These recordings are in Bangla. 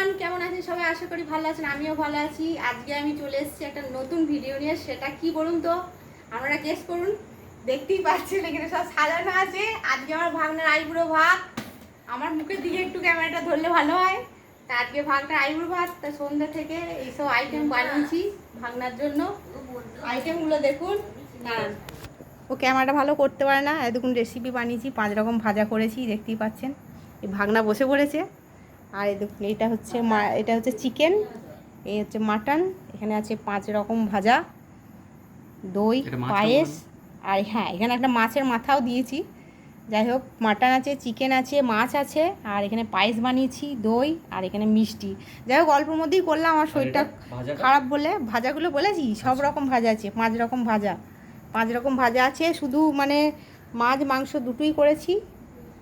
এভরিওয়ান কেমন আছেন? সবাই আশা করি ভালো আছেন, আমিও ভালো আছি। আজকে আমি চলে এসেছি একটা নতুন ভিডিও নিয়ে, সেটা কি বলুন তো? আপনারা গেস করুন। দেখতেই পাচ্ছেন, এখানে সব সাজানো আছে। আজকে আমার ভাগনার আইবুড়ো ভাত আমার মুখের দিকে একটু ক্যামেরাটা ধরলে ভালো হয়। তা আজকে ভাগনার আইবুড়ো ভাত তা সন্ধ্যা থেকে এইসব আইটেম বানিয়েছি ভাগনার জন্য। আইটেমগুলো দেখুন। দাঁড়ান ও ক্যামেরাটা ভালো করতে পারে না। এতক্ষণ রেসিপি বানিয়েছি, পাঁচ রকম ভাজা করেছি, দেখতেই পাচ্ছেন। এই ভাগনা বসে পড়েছে। আর এই দেখুন এটা হচ্ছে মা এটা হচ্ছে চিকেন এই হচ্ছে মাটন এখানে আছে পাঁচ রকম ভাজা দই পায়েস আর হ্যাঁ এখানে একটা মাছের মাথাও দিয়েছি। যাই হোক মাটন আছে চিকেন আছে মাছ আছে আর এখানে পায়েস বানিয়েছি দই আর এখানে মিষ্টি। যাই হোক অল্পর মধ্যেই করলাম আমার শরীরটা খারাপ বলে ভাজাগুলো বলেছি সব রকম ভাজা আছে পাঁচ রকম ভাজা। পাঁচ রকম ভাজা আছে শুধু মানে মাছ মাংস দুটোই করেছি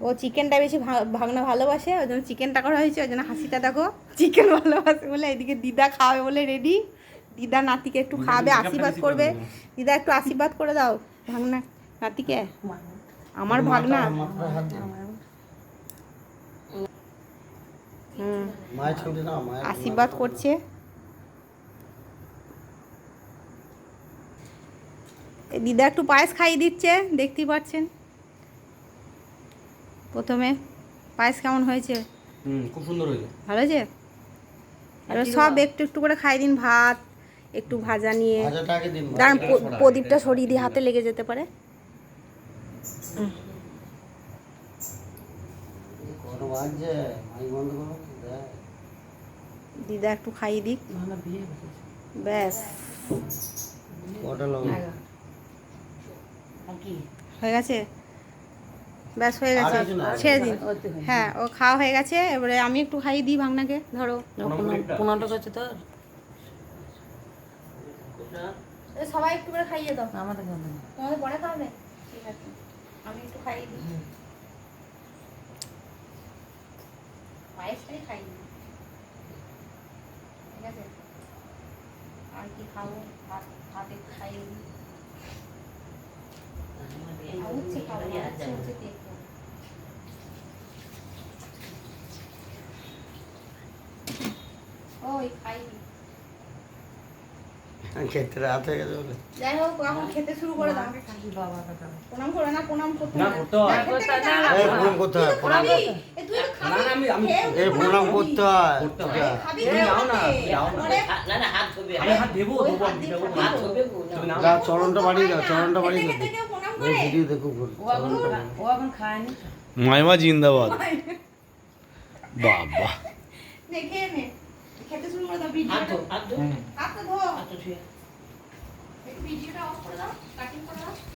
ও চিকেনটা বেশি ভাগনা ভালোবাসে ওই জন্য চিকেনটা করা হয়েছে ওই জন্য হাসিটা দেখো চিকেন ভালোবাসে বলে এদিকে দিদা খাওয়াবে বলে রেডি দিদা নাতিকে একটু খাওয়াবে আশীর্বাদ করবে। দিদা একটু আশীর্বাদ করে দাও ভাগনা নাতিকে। আমার ভাগনা। আশীর্বাদ করছে। দিদা একটু পায়েস খাইয়ে দিচ্ছে দেখতেই পাচ্ছেন। প্রথমে পায়েস কেমন হয়েছে? হুম খুব সুন্দর হয়েছে। ভালো হয়েছে? এবার সব একটু একটু করে খাই দিন ভাত একটু ভাজা নিয়ে। ভাজাটা আগে দিন দাঁড়ান প্রদীপটা সরিয়ে দিয়ে হাতে লেগে যেতে পারে। দিদা একটু খাইয়ে দিক। ব্যাস। হয়ে গেছে? ব্যাস হয়ে গেছে। ছেড়ে দিন। হ্যাঁ ও খাওয়া হয়ে গেছে এবারে আমি একটু খাইয়ে দিই ভাগনাকে ধরো। পনেরোটা কাছে তো। সবাই একটু করে খাইয়ে দাও। আমাদের তোমাদের পরে ঠিক আছে আমি একটু খাইয়ে দিই। পায়েসটাই দিই। ঠিক আছে? আর কি খাব? ভাত ভাত একটু খাইয়ে দিই। ওই খাই দিই খেতে রাত হয়ে গেছে বলে যাই হোক এখন খেতে শুরু করে দাও বাবা কথা প্রণাম করে না প্রণাম করতে না, করতে হয়। এই প্রণাম করতে হয় প্রণাম? তুই তো খাবি। না, না, আমি- আমি- এই প্রণাম করতে হয় করতে হয়। খাবি না, না। না না হাত ছবি আমি হাত দেবো দেবো হাত নাও। যা চরণটা বাড়িয়ে দাও চরণটা বাড়িয়ে দাও করে? ভিডিও দেখো ও এখন ও এখন খায়নি মাইমা জিন্দাবাদ বাবা খেয়ে নে। খেতে শুরু করে দাও, ভিডিওটা- হাত হাত ধো হাত ধো। হাত ধো ভিডিওটা অফ করে দাও, কাটিং করে দাও।